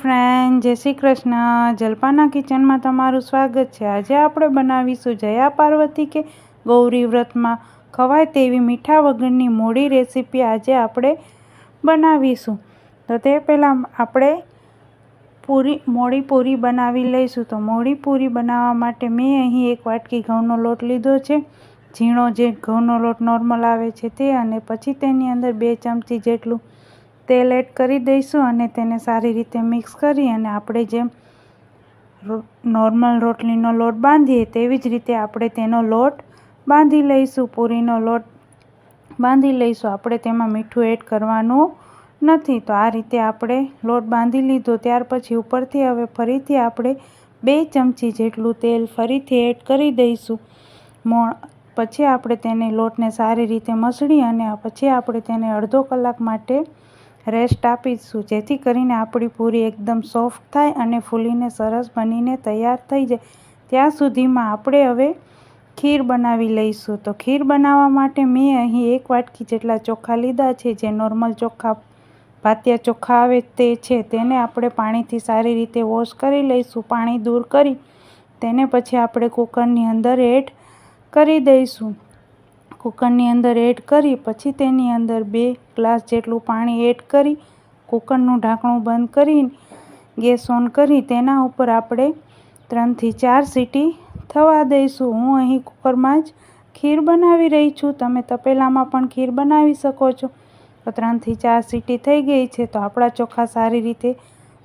Friend જય શ્રી કૃષ્ણ. જલપાના કિચનમાં તમારું સ્વાગત છે. આજે આપણે બનાવીશું જયા પાર્વતી કે ગૌરી વ્રતમાં ખવાય તેવી મીઠા વગરની મોડી રેસીપી આજે આપણે બનાવીશું. તો તે પહેલાં આપણે પૂરી, મોડી પૂરી બનાવી લઈશું. તો મોડી પૂરી બનાવવા માટે મેં અહીં એક વાટકી ઘઉંનો લોટ લીધો છે. ઝીણો જે ઘઉંનો લોટ નોર્મલ આવે છે તે અને પછી તેની અંદર બે ચમચી જેટલું તેલ એડ કરી દઈશું અને તેને સારી રીતે મિક્સ કરી અને આપણે જેમ નોર્મલ રોટલીનો લોટ બાંધીએ તેવી જ રીતે આપણે તેનો લોટ બાંધી લઈશું, પૂરીનો લોટ બાંધી લઈશું. આપણે તેમાં મીઠું એડ કરવાનું નથી. તો આ રીતે આપણે લોટ બાંધી લીધો. ત્યાર પછી ઉપરથી હવે ફરીથી આપણે બે ચમચી જેટલું તેલ ફરીથી એડ કરી દઈશું. મોણ, પછી આપણે તેને લોટને સારી રીતે મસળી અને પછી આપણે તેને અડધો કલાક માટે રેસ્ટ આપીશું. જેથી કરીને આપણી પૂરી એકદમ સોફ્ટ થાય અને ફૂલીને સરસ બનીને તૈયાર થઈ જાય. ત્યાં સુધીમાં આપણે હવે ખીર બનાવી લઈશું. તો ખીર બનાવવા માટે મેં અહીં એક વાટકી જેટલા ચોખા લીધા છે. જે નોર્મલ ચોખા, ભાતિયા ચોખા આવે તે છે, તેને આપણે પાણીથી સારી રીતે વોશ કરી લઈશું. પાણી દૂર કરી તેને પછી આપણે કુકરની અંદર એડ કરી દઈશું. કુકરની અંદર એડ કરી, પછી તેની અંદર બે ગ્લાસ જેટલું પાણી એડ કરી, કૂકરનું ઢાંકણું બંધ કરી ગેસ ઓન કરી, તેના ઉપર આપણે ત્રણથી ચાર સીટી થવા દઈશું. હું અહીં કૂકરમાં જ ખીર બનાવી રહી છું. તમે તપેલામાં પણ ખીર બનાવી શકો છો. તો ત્રણથી ચાર સીટી થઈ ગઈ છે, તો આપણા ચોખા સારી રીતે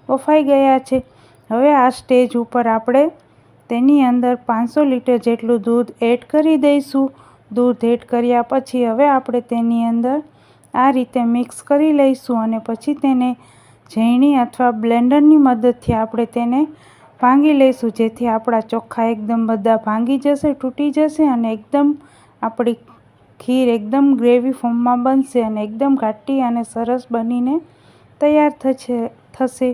બફાઈ ગયા છે. હવે આ સ્ટેજ ઉપર આપણે તેની અંદર પાંચસો લીટર જેટલું દૂધ એડ કરી દઈશું. દૂધ ધેટ કર્યા પછી હવે આપણે તેની અંદર આ રીતે મિક્સ કરી લઈશું અને પછી તેને ઝીણી અથવા બ્લેન્ડરની મદદથી આપણે તેને ભાંગી લઈશું, જેથી આપણા ચોખ્ખા એકદમ બધા ભાંગી જશે, તૂટી જશે અને એકદમ આપણી ખીર એકદમ ગ્રેવી ફોર્મમાં બનશે અને એકદમ ઘાટી અને સરસ બનીને તૈયાર થશે થશે.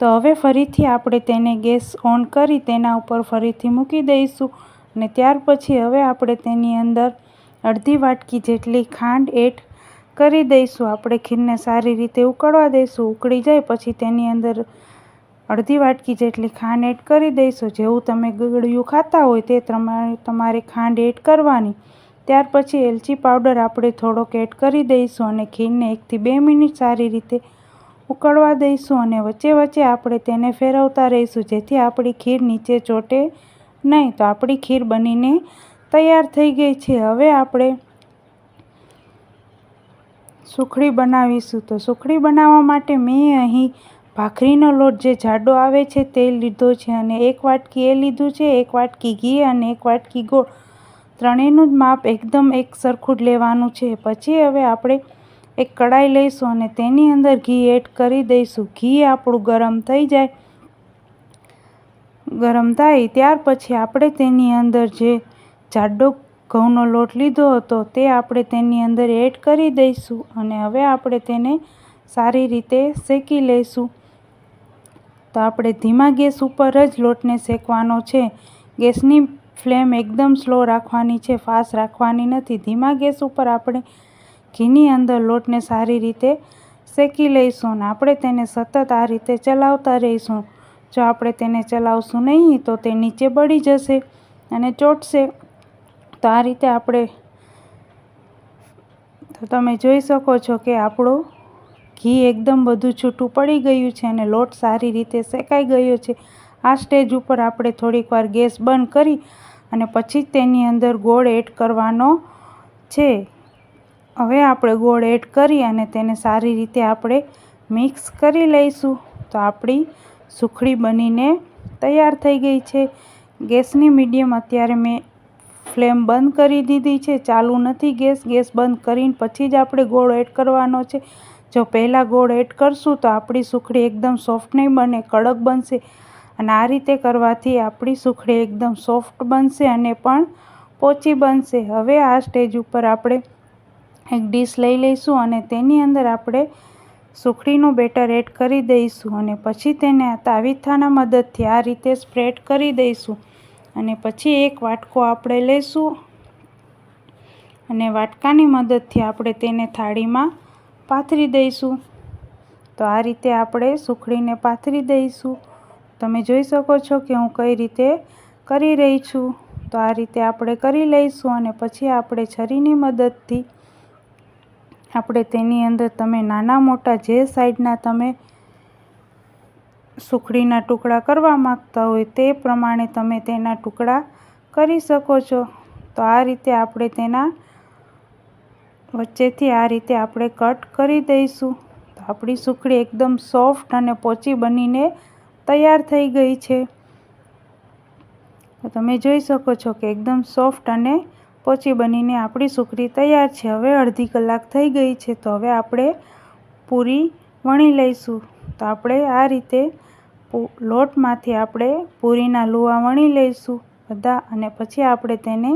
તો હવે ફરીથી આપણે તેને ગેસ ઓન કરી તેના ઉપર ફરીથી મૂકી દઈશું. અને ત્યાર પછી હવે આપણે તેની અંદર અડધી વાટકી જેટલી ખાંડ એડ કરી દઈશું. આપણે ખીરને સારી રીતે ઉકળવા દઈશું. ઉકળી જાય પછી તેની અંદર અડધી વાટકી જેટલી ખાંડ એડ કરી દઈશું. જેવું તમે ગળ્યું ખાતા હોય તે તમારે તમારે ખાંડ એડ કરવાની. ત્યાર પછી એલચી પાવડર આપણે થોડોક એડ કરી દઈશું અને ખીરને એકથી બે મિનિટ સારી રીતે ઉકળવા દઈશું અને વચ્ચે વચ્ચે આપણે તેને ફેરવતા રહીશું. જેથી આપણી ખીર નીચે ચોટે નહીં, તો આપણી ખીર બનીને તૈયાર થઈ ગઈ છે. હવે આપણે સુખડી બનાવીશું. તો સુખડી બનાવવા માટે મેં અહીં ભાખરીનો લોટ જે જાડો આવે છે તે લીધો છે અને એક વાટકી એ લીધું છે, એક વાટકી ઘી અને એક વાટકી ગોળ. ત્રણેયનું જ માપ એકદમ એક સરખું જ લેવાનું છે. પછી હવે આપણે એક કડાઈ લઈશું અને તેની અંદર ઘી એડ કરી દઈશું. ઘી આપણું ગરમ થઈ જાય ગરમ થાય, ત્યાર પછી આપણે તેની અંદર જે જાડો ઘઉંનો લોટ લીધો હતો તે આપણે તેની અંદર એડ કરી દઈશું અને હવે આપણે તેને સારી રીતે શેકી લઈશું. તો આપણે ધીમા ગેસ ઉપર જ લોટને શેકવાનો છે. ગેસની ફ્લેમ એકદમ સ્લો રાખવાની છે, ફાસ્ટ રાખવાની નથી. ધીમા ગેસ ઉપર આપણે ઘીની અંદર લોટને સારી રીતે શેકી લઈશું અને આપણે તેને સતત આ રીતે ચલાવતા રહીશું. જો આપણે તેને ચલાવશું નહીં, તો તે નીચે બળી જશે અને ચોટશે. તો આ રીતે આપણે, તો તમે જોઈ શકો છો કે આપણું ઘી એકદમ બધું છૂટું પડી ગયું છે અને લોટ સારી રીતે શેકાઈ ગયો છે. આ સ્ટેજ ઉપર આપણે થોડીક વાર ગેસ બંધ કરી અને પછી તેની અંદર ગોળ એડ કરવાનો છે. હવે આપણે ગોળ એડ કરી અને તેને સારી રીતે આપણે મિક્સ કરી લઈશું. તો આપણી સુખડી બનીને તૈયાર થઈ ગઈ છે. ગેસની મીડિયમ અત્યારે મેં ફ્લેમ બંધ કરી દીધી છે. ચાલુ નથી ગેસ ગેસ બંધ કરીને પછી જ આપણે ગોળ એડ કરવાનો છે. જો પહેલાં ગોળ એડ કરશું તો આપણી સુખડી એકદમ સોફ્ટ નહીં બને, કડક બનશે. અને આ રીતે કરવાથી આપણી સુખડી એકદમ સોફ્ટ બનશે અને પણ પોચી બનશે. હવે આ સ્ટેજ ઉપર આપણે એક ડીશ લઈ લઈશું અને તેની અંદર આપણે સુખડીનું બેટર એડ કરી દઈશું અને પછી તેને તાવીથાના મદદથી આ રીતે સ્પ્રેડ કરી દઈશું. અને પછી એક વાટકો આપણે લઈશું અને વાટકાની મદદથી આપણે તેને થાળીમાં પાથરી દઈશું. તો આ રીતે આપણે સુખડીને પાથરી દઈશું. તમે જોઈ શકો છો કે હું કઈ રીતે કરી રહી છું. તો આ રીતે આપણે કરી લઈશું અને પછી આપણે છરીની મદદથી આપણે તેની અંદર તમે નાના મોટા જે સાઈડના તમે સુખડીના ટુકડા કરવા માગતા હોય તે પ્રમાણે તમે તેના ટુકડા કરી શકો છો. તો આ રીતે આપણે તેના વચ્ચેથી આ રીતે આપણે કટ કરી દઈશું. તો આપણી સુખડી એકદમ સોફ્ટ અને પોચી બનીને તૈયાર થઈ ગઈ છે. તો તમે જોઈ શકો છો કે એકદમ સોફ્ટ અને પોચી બનીને આપણી સુખડી તૈયાર છે. હવે અડધી કલાક થઈ ગઈ છે તો હવે આપણે પૂરી વણી લઈશું. તો આપણે આ રીતે લોટમાંથી આપણે પૂરીના લુવા વણી લઈશું બધા અને પછી આપણે તેને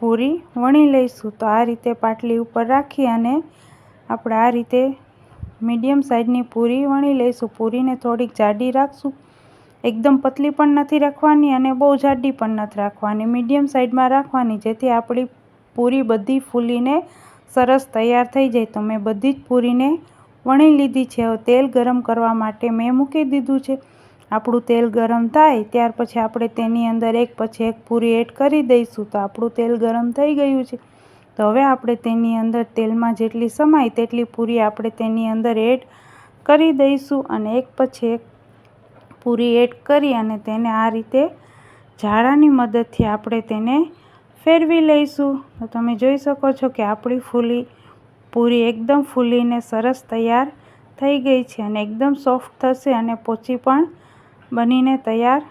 પૂરી વણી લઈશું. તો આ રીતે પાટલી ઉપર રાખી અને આપણે આ રીતે મીડિયમ સાઇઝની પૂરી વણી લઈશું. પૂરીને થોડીક જાડી રાખશું. એકદમ પતલી પણ નથી રાખવાની અને બહુ જાડી પણ નથી રાખવાની. મીડિયમ સાઇઝમાં રાખવાની, જેથી આપણી પૂરી બધી ફૂલીને સરસ તૈયાર થઈ જાય. તો મેં બધી જ પૂરીને વણી લીધી છે. હવે તેલ ગરમ કરવા માટે મેં મૂકી દીધું છે. આપણું તેલ ગરમ થાય, ત્યાર પછી આપણે તેની અંદર એક પછી એક પૂરી એડ કરી દઈશું. તો આપણું તેલ ગરમ થઈ ગયું છે. તો હવે આપણે તેની અંદર તેલમાં જેટલી સમાય તેટલી પૂરી આપણે તેની અંદર એડ કરી દઈશું અને એક પછી એક પૂરી એડ કરી અને તેને આ રીતે ઝાડાની મદદથી આપણે તેને ફેરવી લઈશું. તો તમે જોઈ શકો છો કે આપણી ફૂલી પૂરી એકદમ ફૂલીને સરસ તૈયાર થઈ ગઈ છે અને એકદમ સોફ્ટ થશે અને પોચી પણ બનીને તૈયાર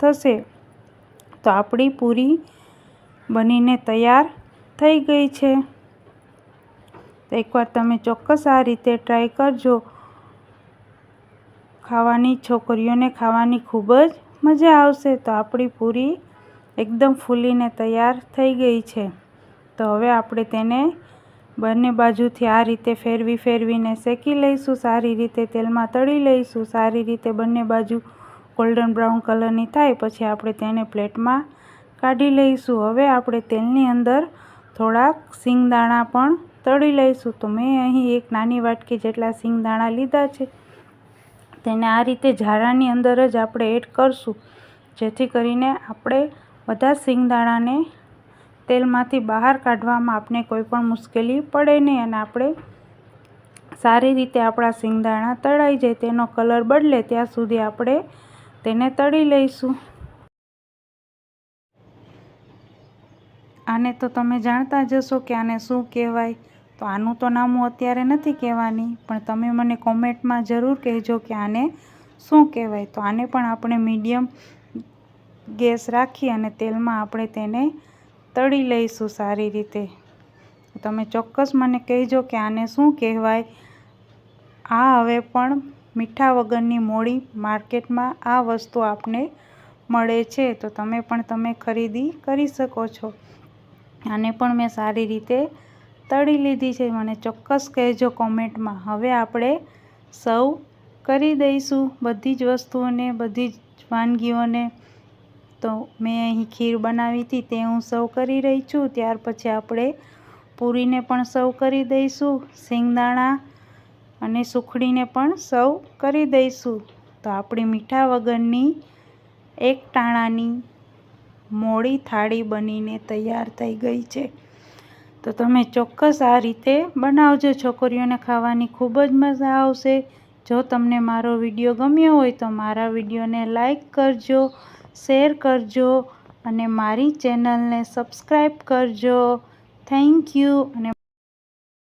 થશે. તો આપણી પૂરી બનીને તૈયાર થઈ ગઈ છે. તો એકવાર તમે ચોક્કસ આ રીતે ટ્રાય કરજો. ખાવાની, છોકરીઓને ખાવાની ખૂબ જ મજા આવશે. તો આપણી પૂરી એકદમ ફૂલીને તૈયાર થઈ ગઈ છે. તો હવે આપણે તેને બંને બાજુથી આ રીતે ફેરવી ફેરવીને શેકી લઈશું. સારી રીતે તેલમાં તળી લઈશું. સારી રીતે બંને બાજુ ગોલ્ડન બ્રાઉન કલરની થાય. પછી આપણે તેને પ્લેટમાં કાઢી લઈશું. હવે આપણે તેલની અંદર થોડાક સિંગદાણા પણ તળી લઈશું. તો મેં અહીં એક નાની વાટકી જેટલા સિંગદાણા લીધા છે. તેને આ રીતે ઝારાની અંદર જ આપણે એડ કરશું. જેથી કરીને આપણે બધા સિંગદાણાને તેલમાંથી બહાર કાઢવામાં આપણે કોઈ પણ મુશ્કેલી પડે નહીં અને આપણે સારી રીતે આપણા સિંગદાણા તળાઈ જાય, તેનો કલર બદલે ત્યાં સુધી આપણે તેને તળી લઈશું. આને તો તમે જાણતા જશો કે આને શું કહેવાય. તો આનું તો નામું અત્યારે નથી કહેવાની, પણ તમે મને કોમેન્ટમાં જરૂર કહેજો કે આને શું કહેવાય. તો આને પણ આપણે મીડિયમ ગેસ રાખી અને તેલમાં આપણે તેને તળી લઈશું સારી રીતે. તમે ચોક્કસ મને કહેજો કે આને શું કહેવાય. આ હવે પણ મીઠા વગરની મોડી માર્કેટમાં આ વસ્તુ આપને મળે છે. તો તમે પણ તમે ખરીદી કરી શકો છો. આને પણ મેં સારી રીતે તળી લીધી છે. મને ચોક્કસ કહેજો કોમેન્ટમાં. હવે આપણે સૌ કરી દઈશું બધી જ વસ્તુઓને, બધી જ વાનગીઓને. તો મેં અહીં ખીર બનાવી હતી, તે હું સર્વ કરી રહી છું. ત્યાર પછી આપણે પૂરીને પણ સર્વ કરી દઈશું સિંગદાણા અને સુખડીને પણ સૌ કરી દઈશું. તો આપણી મીઠા વગરની એક ટાણાની મોડી થાળી બનીને તૈયાર થઈ ગઈ છે. તો તમે ચોક્કસ આ રીતે બનાવજો. છોકરીઓને ખાવાની ખૂબ જ મજા આવશે. જો તમને મારો વીડિયો ગમ્યો હોય તો મારા વિડીયોને લાઈક કરજો, શેર કરજો અને મારી ચેનલને સબસ્ક્રાઈબ કરજો. થેન્ક યુ અને